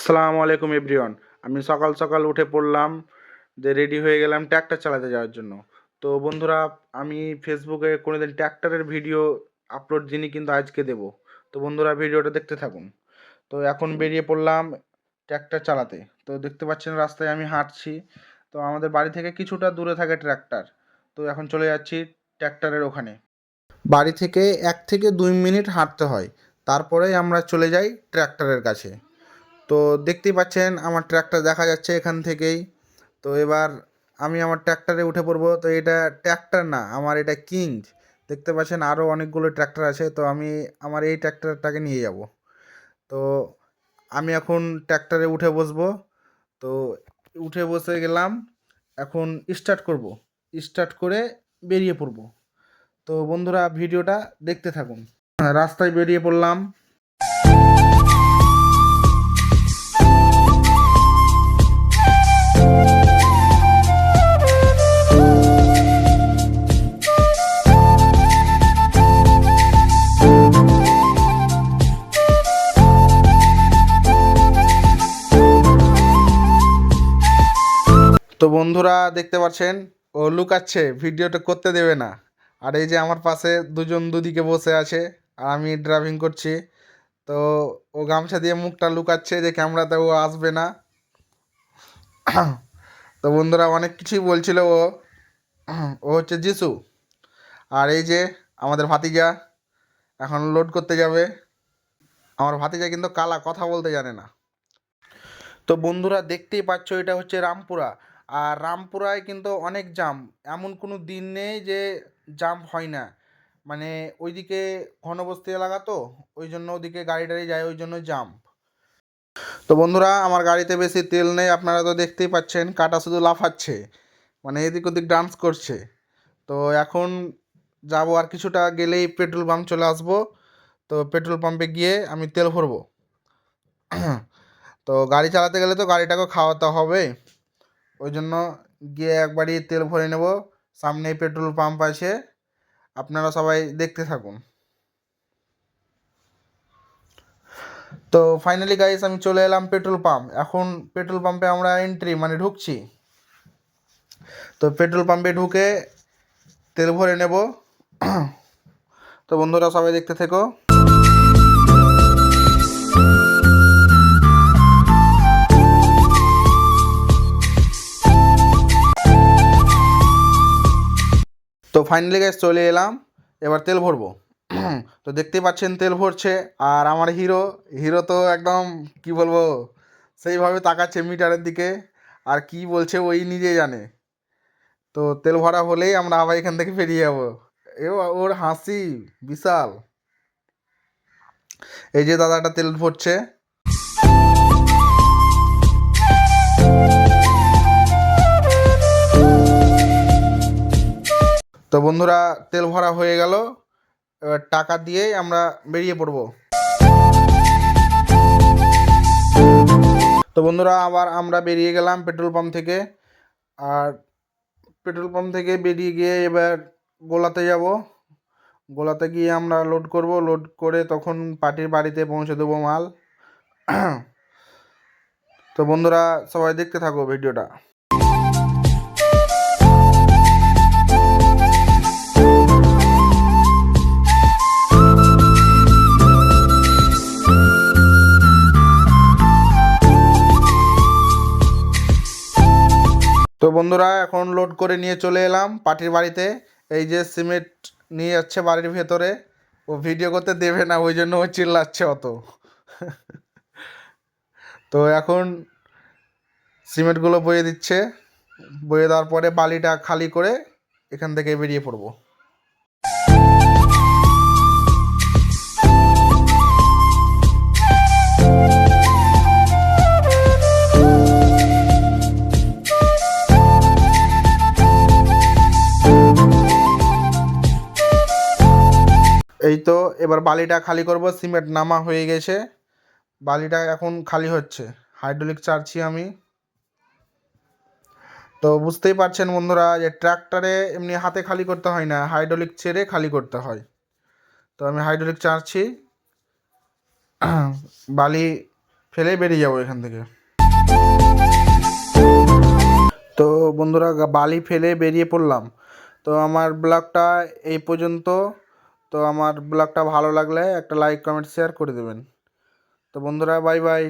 আসসালামু আলাইকুম এভরিওয়ান। আমি সকাল সকাল উঠে পড়লাম, যে রেডি হয়ে গেলাম ট্র্যাক্টর চালাতে যাওয়ার জন্য। তো বন্ধুরা, আমি ফেসবুকে কোনোদিন ট্র্যাক্টরের ভিডিও আপলোড যিনি কিন্তু আজকে দেব। তো বন্ধুরা, ভিডিওটা দেখতে থাকুন। তো এখন বেরিয়ে পড়লাম ট্র্যাক্টর চালাতে। তো দেখতে পাচ্ছেন, রাস্তায় আমি হাঁটছি। তো আমাদের বাড়ি থেকে কিছুটা দূরে থাকে ট্র্যাক্টর। তো এখন চলে যাচ্ছি ট্র্যাক্টরের ওখানে। বাড়ি থেকে এক থেকে দুই মিনিট হাঁটতে হয়। তারপরেই আমরা চলে যাই ট্র্যাক্টরের কাছে। তো দেখতেই পাচ্ছেন আমার ট্র্যাক্টর দেখা যাচ্ছে এখান থেকেই। তো এবার আমি আমার ট্র্যাক্টরে উঠে পড়ব। তো এটা ট্র্যাক্টর না, আমার এটা কিং। দেখতে পাচ্ছেন আরও অনেকগুলো ট্র্যাক্টর আছে। তো আমি আমার এই ট্র্যাক্টরটাকে নিয়ে যাব। তো আমি এখন ট্র্যাক্টরে উঠে বসবো। তো উঠে বসে গেলাম। এখন স্টার্ট করব। স্টার্ট করে বেরিয়ে পড়ব। তো বন্ধুরা, ভিডিওটা দেখতে থাকুন। রাস্তায় বেরিয়ে পড়লাম। তো বন্ধুরা দেখতে পাচ্ছেন, ও লুকাচ্ছে, ভিডিওটা করতে দেবে না। আর এই যে আমার পাশে দুজন দুদিকে বসে আছে, আর আমি ড্রাইভিং করছি। তো ও গামছা দিয়ে মুখটা লুকাচ্ছে, যে ক্যামেরাতে ও আসবে না। তো বন্ধুরা অনেক কিছুই বলছিল ও। ও হচ্ছে যিশু আর এই যে আমাদের ভাতিজা এখন লোড করতে যাবে। আমার ভাতিজা কিন্তু কালা, কথা বলতে জানে না। তো বন্ধুরা দেখতেই পাচ্ছ, এটা হচ্ছে রামপুরা। আর রামপুরায় কিন্তু অনেক জাম এমন কোনো দিন নেই যে জাম হয় না। মানে ওইদিকে ঘনবস্তি এলাকা তো, ওই জন্য ওদিকে গাড়ি টাড়ি যায়, ওই জন্য জাম তো বন্ধুরা, আমার গাড়িতে বেশি তেল নেই, আপনারা তো দেখতেই পাচ্ছেন, কাটা শুধু লাফাচ্ছে মানে এদিক ওদিক ডান্স করছে। তো এখন যাব আর কিছুটা গেলেই পেট্রোল পাম্প চলে আসব। তো পেট্রোল পাম্পে গিয়ে আমি তেল ভরবো। তো গাড়ি চালাতে গেলে তো গাড়িটাকে খাওয়াতে হবে। ওই জন্য গিয়ে একবারই তেল ভরে নেব। সামনেই পেট্রোল পাম্প আছে। আপনারা সবাই দেখতে থাকুন। তো ফাইনালি গাইস আমি চলে এলাম পেট্রোল পাম্প। এখন পেট্রোল পাম্পে আমরা এন্ট্রি মানে ঢুকছি। তো পেট্রোল পাম্পে ঢুকে তেল ভরে নেব। তো বন্ধুরা সবাই দেখতে থেকো। তো ফাইনালি গ্যাস চলে এলাম, এবার তেল ভরবো। তো দেখতেই পাচ্ছেন তেল ভরছে, আর আমার হিরো হিরো তো একদম কি বলব, সেইভাবে তাকাচ্ছে মিটারের দিকে, আর কি বলছে ওই নিজে জানে। তো তেল ভরা হলেই আমরা আবার এখান থেকে বেরিয়ে যাব। এ ওর হাসি বিশাল। এই যে দাদাটা তেল ভরছে। তো বন্ধুরা, তেল ভরা হয়ে গেল। এবার টাকা দিয়েই আমরা বেরিয়ে পড়ব। তো বন্ধুরা, আবার আমরা বেরিয়ে গেলাম পেট্রোল পাম্প থেকে। আর পেট্রোল পাম্প থেকে বেরিয়ে গিয়ে এবার গোলাতে যাব। গোলাতে গিয়ে আমরা লোড করব। লোড করে তখন পার্টির বাড়িতে পৌঁছে দেবো মাল। তো বন্ধুরা, সবাই দেখতে থাকো ভিডিওটা। বন্ধুরা, এখন লোড করে নিয়ে চলে এলাম পার্টির বাড়িতে। এই যে সিমেন্ট নিয়ে যাচ্ছে বাড়ির ভেতরে। ও ভিডিও করতে দেবে না, ওই জন্য ও চিল্লাচ্ছে অত। তো এখন সিমেন্টগুলো বয়ে দিচ্ছে। বয়ে দেওয়ার পরে বালিটা খালি করে এখান থেকে বেরিয়ে পড়ব। এই তো, এবার বালিটা খালি করব, সিমেন্ট নামা হয়ে গেছে। বালিটা এখন খালি হচ্ছে হাইড্রোলিক চারছি আমি। তো বুঝতেই পারছেন বন্ধুরা যে ট্র্যাক্টরে এমনি হাতে খালি করতে হয় না হাইড্রোলিক ছেড়ে খালি করতে হয়। তো আমি হাইড্রোলিক চারছি বালি ফেলেই বেরিয়ে যাব এখান থেকে। তো বন্ধুরা বালি ফেলে বেরিয়ে পড়লাম। তো আমার ব্লগটা এই পর্যন্ত। তো আমার ব্লগটা ভালো লাগলে একটা লাইক কমেন্ট শেয়ার করে দেবেন। তো বন্ধুরা বাই বাই